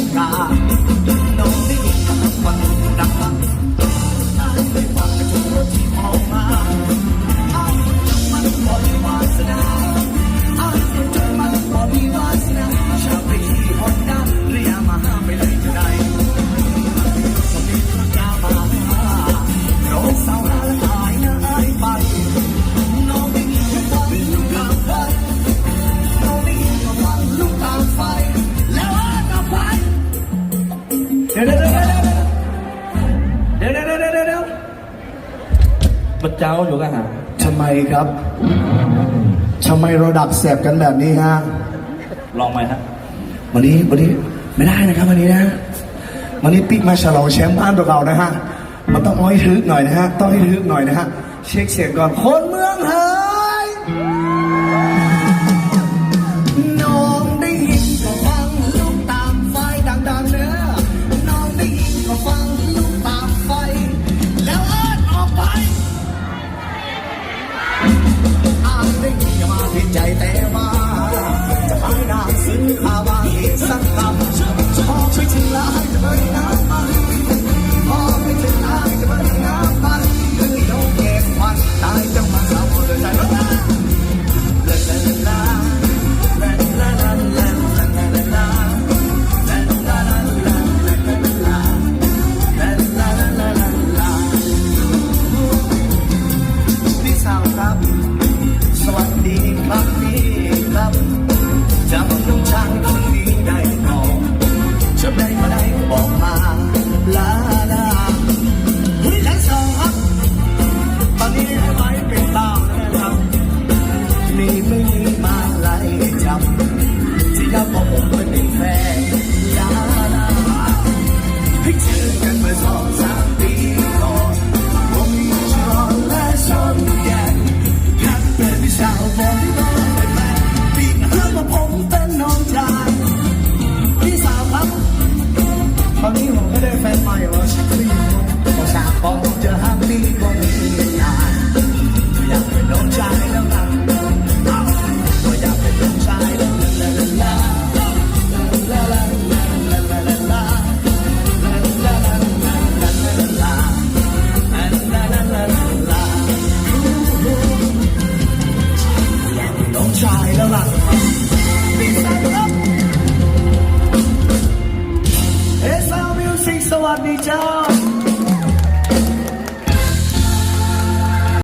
งปาน้องได้ยินคำว่า มันเจ้าอยู่กันฮะทำไมครับทำไมเราดักแสบกันแบบนี้ฮะ ลองไหมฮะ วันนี้วันนี้ไม่ได้นะครับวันนี้นะ วันนี้ปิ๊กมาฉลองแชมป์บ้านตัวเรานะฮะ มันต้องอ้อยทึกหน่อยนะฮะ ต้องให้ทึกหน่อยนะฮะ เช็คเสียงก่อน คนเมืองเฮ้ย 在。Bye. เอ